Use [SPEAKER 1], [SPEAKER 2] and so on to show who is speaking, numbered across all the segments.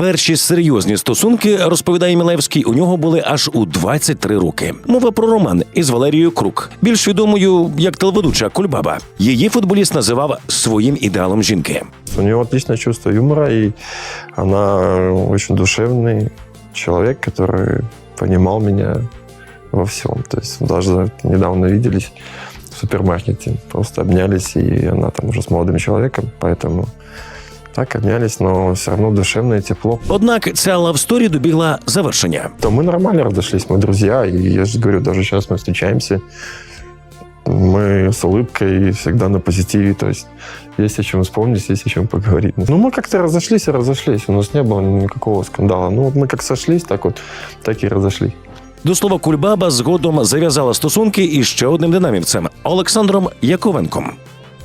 [SPEAKER 1] Перші серйозні стосунки, розповідає Мілевський, у нього були аж у 23 роки. Мова про роман із Валерією Крук, більш відомою як телеведуча Кульбаба. Її футболіст називав своїм ідеалом жінки.
[SPEAKER 2] У нее отличное чувство юмора, и она очень душевный человек, который понимал меня во всем. То есть даже недавно виделись в супермаркете, просто обнялись, и она там уже с молодым человеком, поэтому так обнялись, но все равно душевное тепло.
[SPEAKER 1] Однак ця лавсторі добігла завершення.
[SPEAKER 2] То мы нормально разошлись, мы друзья, и я же говорю, даже сейчас мы встречаемся, мы с улыбкой и всегда на позитиве, то есть есть о чем вспомнить, есть о чем поговорить. Ну, мы как-то разошлись и разошлись, у нас не было никакого скандала. Ну, вот мы как сошлись, так вот, так и разошлись.
[SPEAKER 1] До слова, Кульбаба згодом зав'язала стосунки із ще одним динамівцем Олександром Яковенком.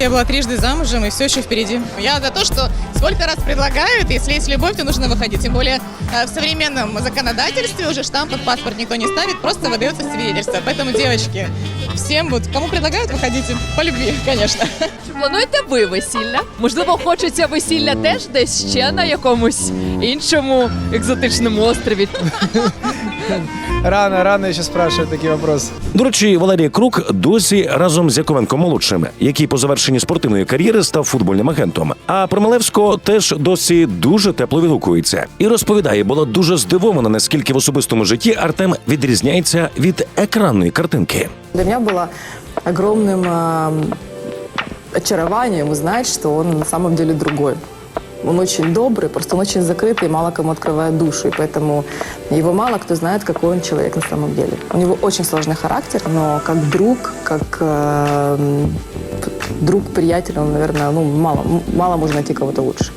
[SPEAKER 3] Я была трижды замужем, и все еще впереди. Я за то, что сколько раз предлагают, если есть любовь, то нужно выходить. Тем более э, в современном законодательстве уже штамп под паспорт никто не ставит, просто выдается свидетельство. Поэтому, девочки, всем вот, кому предлагают, выходите. По любви, конечно.
[SPEAKER 4] Чи плануєте ви весілля? Можливо, хочеться весілля теж десь ще на якомусь іншому екзотичному острові.
[SPEAKER 5] Рано, рано еще спрашивают такие вопросы.
[SPEAKER 1] До речі, Валерій Крук досі разом з Яковенком молодшим, який по завершенні спортивної кар'єри став футбольним агентом. А про Милевського теж досі дуже тепло відгукується і розповідає, була дуже здивована, наскільки в особистому житті Артем відрізняється від екранної картинки.
[SPEAKER 6] Для меня было огромным эм, очарованием узнать, что он на самом деле другой. Он очень добрый, просто он очень закрытый и мало кому открывает душу. И поэтому его мало кто знает, какой он человек на самом деле. У него очень сложный характер, но как друг, как эм, друг, приятель, он, наверное, ну, мало, мало можно найти кого-то лучше.